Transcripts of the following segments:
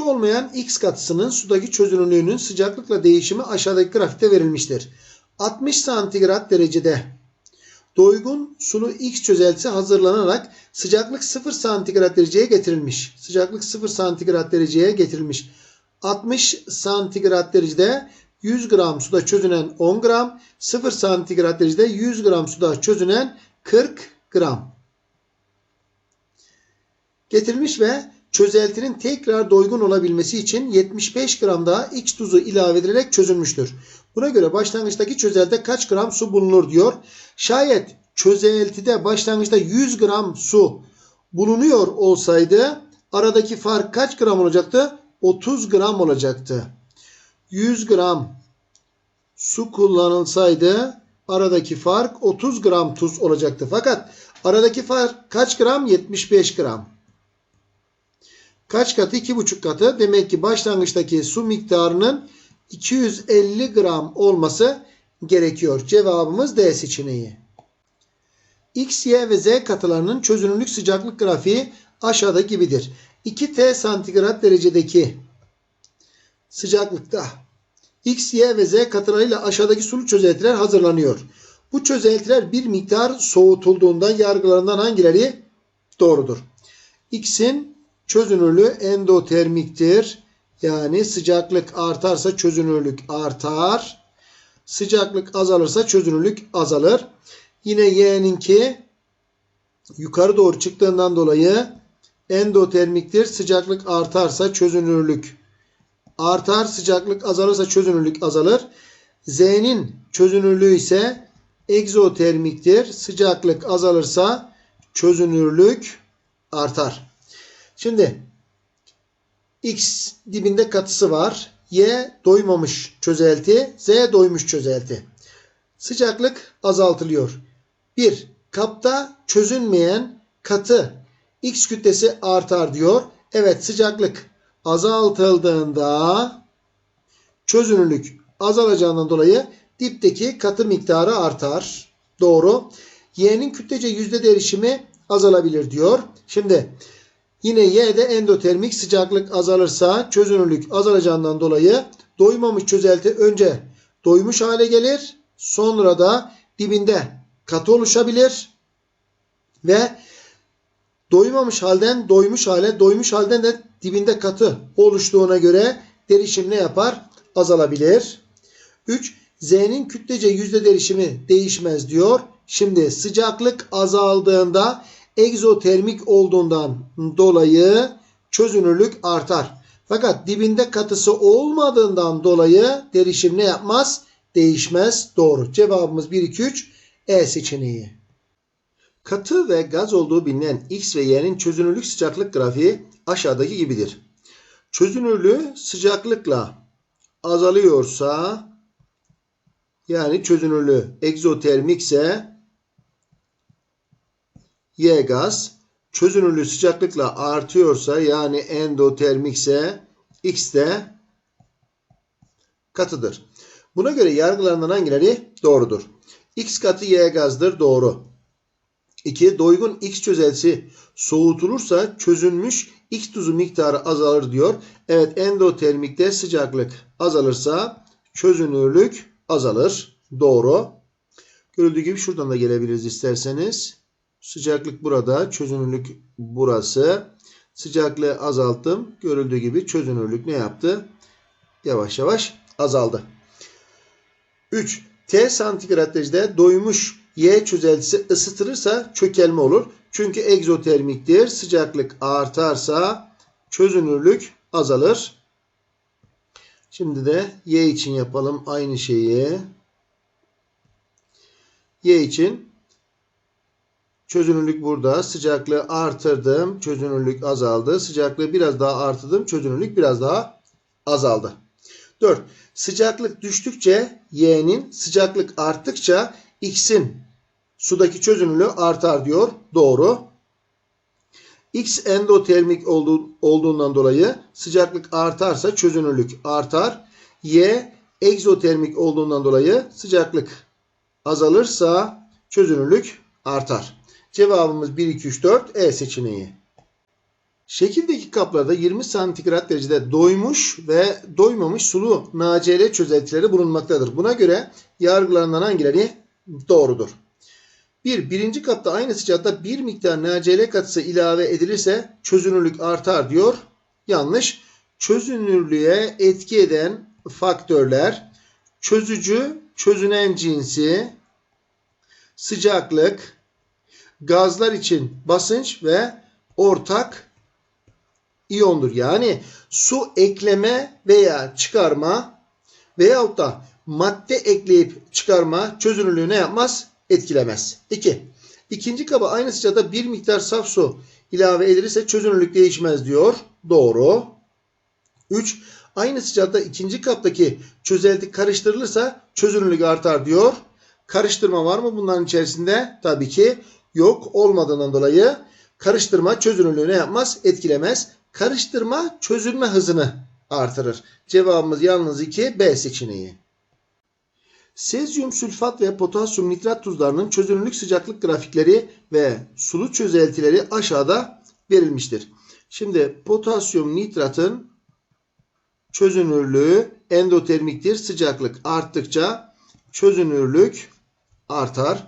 Çözünürlükçü olmayan X katısının sudaki çözünürlüğünün sıcaklıkla değişimi aşağıdaki grafikte verilmiştir. 60 santigrat derecede doygun sulu X çözeltisi hazırlanarak sıcaklık 0 santigrat dereceye getirilmiş. Sıcaklık 0 santigrat dereceye getirilmiş. 60 santigrat derecede 100 gram suda çözünen 10 gram, 0 santigrat derecede 100 gram suda çözünen 40 gram getirilmiş ve çözeltinin tekrar doygun olabilmesi için 75 gram daha X tuzu ilave edilerek çözülmüştür. Buna göre başlangıçtaki çözeltide kaç gram su bulunur diyor. Şayet çözeltide başlangıçta 100 gram su bulunuyor olsaydı aradaki fark kaç gram olacaktı? 30 gram olacaktı. 100 gram su kullanılsaydı aradaki fark 30 gram tuz olacaktı. Fakat aradaki fark kaç gram? 75 gram. Kaç katı? 2,5 katı. Demek ki başlangıçtaki su miktarının 250 gram olması gerekiyor. Cevabımız D seçeneği. X, Y ve Z katılarının çözünürlük sıcaklık grafiği aşağıda gibidir. 2T santigrat derecedeki sıcaklıkta X, Y ve Z katılarıyla aşağıdaki sulu çözeltiler hazırlanıyor. Bu çözeltiler bir miktar soğutulduğunda yargılarından hangileri doğrudur? X'in çözünürlüğü endotermiktir. Yani sıcaklık artarsa çözünürlük artar. Sıcaklık azalırsa çözünürlük azalır. Yine Y'ninki yukarı doğru çıktığından dolayı endotermiktir. Sıcaklık artarsa çözünürlük artar. Sıcaklık azalırsa çözünürlük azalır. Z'nin çözünürlüğü ise egzotermiktir. Sıcaklık azalırsa çözünürlük artar. Şimdi X dibinde katısı var. Y doymamış çözelti. Z doymuş çözelti. Sıcaklık azaltılıyor. 1. Kapta çözünmeyen katı X kütlesi artar diyor. Evet sıcaklık azaltıldığında çözünürlük azalacağından dolayı dipteki katı miktarı artar. Doğru. Y'nin kütlece yüzde derişimi azalabilir diyor. Şimdi yine Y'de endotermik sıcaklık azalırsa çözünürlük azalacağından dolayı doymamış çözelti önce doymuş hale gelir. Sonra da dibinde katı oluşabilir. Ve doymamış halden doymuş hale, doymuş halden de dibinde katı oluştuğuna göre derişim ne yapar? Azalabilir. 3. Z'nin kütlece yüzde derişimi değişmez diyor. Şimdi sıcaklık azaldığında egzotermik olduğundan dolayı çözünürlük artar. Fakat dibinde katısı olmadığından dolayı derişim ne yapmaz? Değişmez. Doğru. Cevabımız 1, 2, 3 E seçeneği. Katı ve gaz olduğu bilinen X ve Y'nin çözünürlük sıcaklık grafiği aşağıdaki gibidir. Çözünürlüğü sıcaklıkla azalıyorsa yani çözünürlüğü egzotermikse Y gaz çözünürlüğü sıcaklıkla artıyorsa yani endotermikse X de katıdır. Buna göre yargılarından hangileri doğrudur? X katı Y gazdır. Doğru. 2. Doygun X çözeltisi soğutulursa çözünmüş X tuzu miktarı azalır diyor. Evet endotermikte sıcaklık azalırsa çözünürlük azalır. Doğru. Görüldüğü gibi şuradan da gelebiliriz isterseniz. Sıcaklık burada, çözünürlük burası. Sıcaklığı azalttım. Görüldüğü gibi çözünürlük ne yaptı? Yavaş yavaş azaldı. 3. T santigrat derecede doymuş Y çözeltisi ısıtılırsa çökelme olur. Çünkü egzotermiktir. Sıcaklık artarsa çözünürlük azalır. Şimdi de Y için yapalım aynı şeyi. Y için çözünürlük burada. Sıcaklığı artırdım. Çözünürlük azaldı. Sıcaklığı biraz daha artırdım. Çözünürlük biraz daha azaldı. 4. Sıcaklık düştükçe Y'nin sıcaklık arttıkça X'in sudaki çözünürlüğü artar diyor. Doğru. X endotermik olduğu, olduğundan dolayı sıcaklık artarsa çözünürlük artar. Y egzotermik olduğundan dolayı sıcaklık azalırsa çözünürlük artar. Cevabımız 1, 2, 3, 4 E seçeneği. Şekildeki kaplarda 20 santigrat derecede doymuş ve doymamış sulu NaCl çözeltileri bulunmaktadır. Buna göre yargılanan hangileri doğrudur? 1. Birinci kapta aynı sıcakta bir miktar NaCl katısı ilave edilirse çözünürlük artar diyor. Yanlış. Çözünürlüğe etki eden faktörler çözücü, çözünen cinsi, sıcaklık, gazlar için basınç ve ortak iyondur. Yani su ekleme veya çıkarma veyahut da madde ekleyip çıkarma çözünürlüğü ne yapmaz? Etkilemez. 2. İkinci kaba aynı sıcakta bir miktar saf su ilave edilirse çözünürlük değişmez diyor. Doğru. 3. Aynı sıcakta ikinci kaptaki çözelti karıştırılırsa çözünürlük artar diyor. Karıştırma var mı bunların içerisinde? Tabii ki yok olmadığından dolayı karıştırma çözünürlüğü ne yapmaz? Etkilemez. Karıştırma çözülme hızını artırır. Cevabımız yalnız 2 B seçeneği. Sezyum sülfat ve potasyum nitrat tuzlarının çözünürlük sıcaklık grafikleri ve sulu çözeltileri aşağıda verilmiştir. Şimdi potasyum nitratın çözünürlüğü endotermiktir. Sıcaklık arttıkça çözünürlük artar.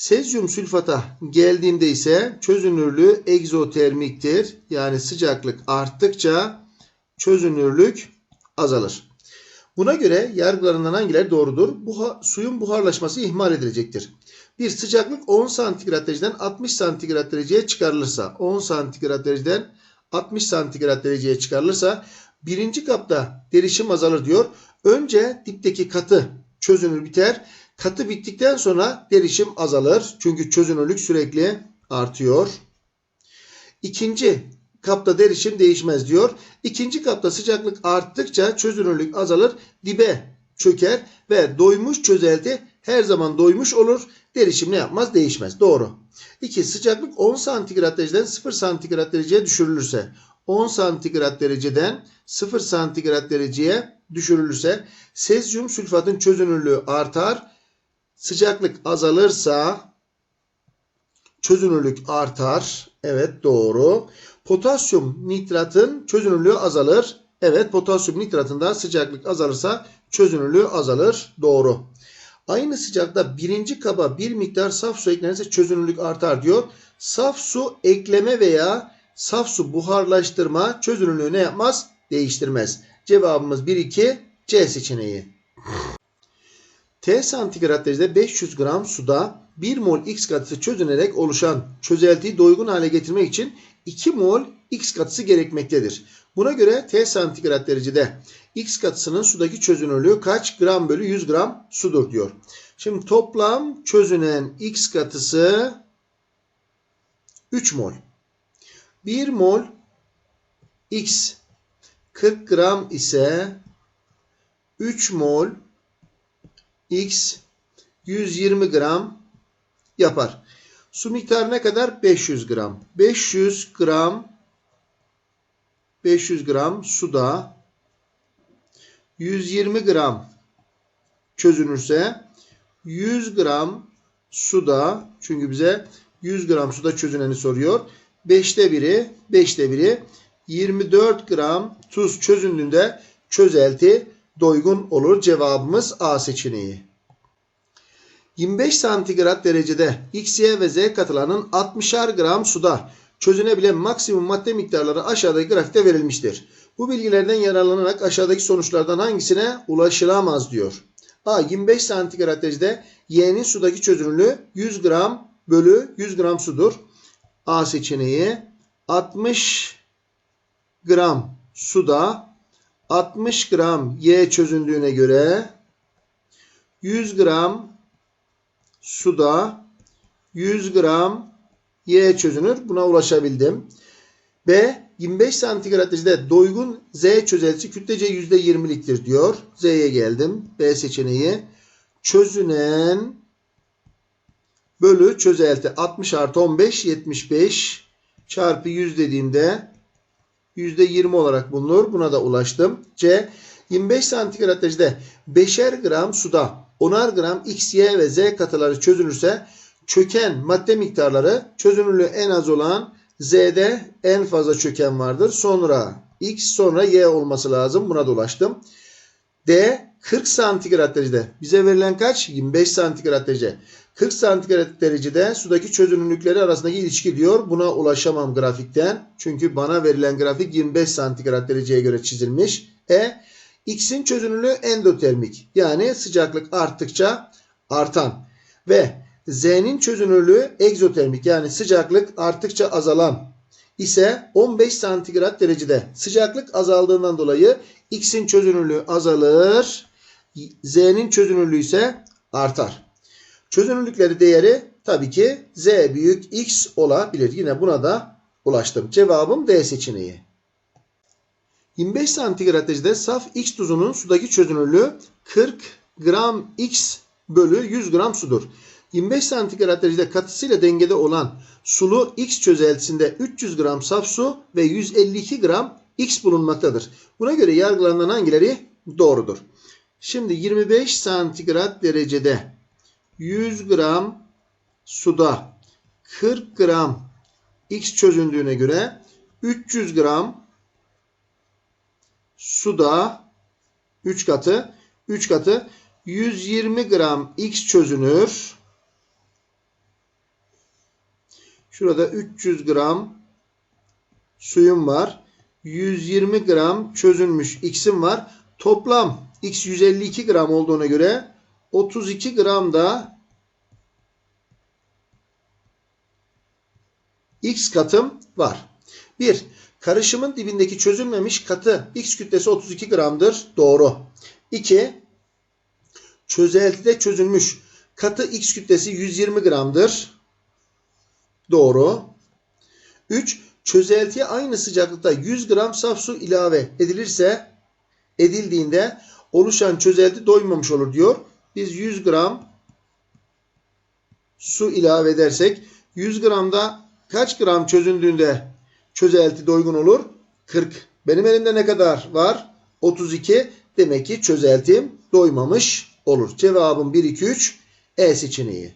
Sezyum sülfata geldiğinde ise çözünürlüğü egzotermiktir. Yani sıcaklık arttıkça çözünürlük azalır. Buna göre yargılarından hangileri doğrudur? Buha, suyun buharlaşması ihmal edilecektir. Bir sıcaklık 10 santigrat dereceden 60 santigrat dereceye çıkarılırsa 10 santigrat dereceden 60 santigrat dereceye çıkarılırsa birinci kapta derişim azalır diyor. Önce dipteki katı çözünür biter. Katı bittikten sonra derişim azalır. Çünkü çözünürlük sürekli artıyor. İkinci kapta derişim değişmez diyor. İkinci kapta sıcaklık arttıkça çözünürlük azalır. Dibe çöker ve doymuş çözelti her zaman doymuş olur. Derişim ne yapmaz? Değişmez. Doğru. 2. Sıcaklık 10 santigrat dereceden 0 santigrat dereceye düşürülürse 10 santigrat dereceden 0 santigrat dereceye düşürülürse sezyum sülfatın çözünürlüğü artar. Sıcaklık azalırsa çözünürlük artar. Evet doğru. Potasyum nitratın çözünürlüğü azalır. Evet potasyum nitratında sıcaklık azalırsa çözünürlüğü azalır. Doğru. Aynı sıcakta birinci kaba bir miktar saf su eklenirse çözünürlük artar diyor. Saf su ekleme veya saf su buharlaştırma çözünürlüğü ne yapmaz? Değiştirmez. Cevabımız 1-2 C seçeneği. T santigrat derecede 500 gram suda 1 mol X katısı çözünerek oluşan çözeltiyi doygun hale getirmek için 2 mol X katısı gerekmektedir. Buna göre T santigrat derecede X katısının sudaki çözünürlüğü kaç gram bölü 100 gram sudur diyor. Şimdi toplam çözünen X katısı 3 mol. 1 mol X 40 gram ise 3 mol X 120 gram yapar. Su miktarı ne kadar? 500 gram. 500 gram 500 gram suda 120 gram çözünürse 100 gram suda çünkü bize 100 gram suda çözüneni soruyor. 5'te biri 5'te biri 24 gram tuz çözündüğünde çözelti doygun olur. Cevabımız A seçeneği. 25 santigrat derecede X, Y ve Z katılarının 60'ar gram suda çözünebilen maksimum madde miktarları aşağıdaki grafikte verilmiştir. Bu bilgilerden yararlanarak aşağıdaki sonuçlardan hangisine ulaşılamaz diyor. A. 25 santigrat derecede Y'nin sudaki çözünürlüğü 100 gram bölü 100 gram sudur. A seçeneği 60 gram suda 60 gram Y çözündüğüne göre 100 gram suda 100 gram Y çözünür. Buna ulaşabildim. B 25 santigrat derecede doygun Z çözeltisi kütlece %20'liktir diyor. Z'ye geldim. B seçeneği. Çözünen bölü çözelti 60 artı 15 75 çarpı 100 dediğimde %20 olarak bulunur. Buna da ulaştım. C 25 santigrat derecede 5'er gram suda 10'ar gram X, Y ve Z katıları çözünürse çöken madde miktarları çözünürlüğü en az olan Z'de en fazla çöken vardır. Sonra X sonra Y olması lazım. Buna da ulaştım. D 40 santigrat derecede. Bize verilen kaç? 25 santigrat derece. 40 santigrat derecede sudaki çözünürlükleri arasındaki ilişki diyor. Buna ulaşamam grafikten. Çünkü bana verilen grafik 25 santigrat dereceye göre çizilmiş. E X'in çözünürlüğü endotermik. Yani sıcaklık arttıkça artan. Ve Z'nin çözünürlüğü egzotermik. Yani sıcaklık arttıkça azalan ise 15 santigrat derecede. Sıcaklık azaldığından dolayı X'in çözünürlüğü azalır. Z'nin çözünürlüğü ise artar. Çözünürlükleri değeri tabii ki Z büyük X olabilir. Yine buna da ulaştım. Cevabım D seçeneği. 25 santigrat derecede saf X tuzunun sudaki çözünürlüğü 40 gram X bölü 100 gram sudur. 25 santigrat derecede katısıyla dengede olan sulu X çözeltisinde 300 gram saf su ve 152 gram X bulunmaktadır. Buna göre yargılanan hangileri doğrudur? Şimdi 25 santigrat derecede 100 gram suda 40 gram X çözündüğüne göre 300 gram suda 3 katı 3 katı 120 gram X çözünür. Şurada 300 gram suyum var. 120 gram çözülmüş X'im var. Toplam X 152 gram olduğuna göre 32 gram da X katım var. 1. Karışımın dibindeki çözülmemiş katı X kütlesi 32 gramdır. Doğru. 2. Çözeltide çözülmüş katı X kütlesi 120 gramdır. Doğru. 3. Çözeltiye aynı sıcaklıkta 100 gram saf su ilave edilirse edildiğinde oluşan çözelti doymamış olur diyor. Biz 100 gram su ilave edersek 100 gramda kaç gram çözündüğünde çözelti doygun olur? 40. Benim elimde ne kadar var? 32. Demek ki çözeltim doymamış olur. Cevabım 1, 2, 3 E seçeneği.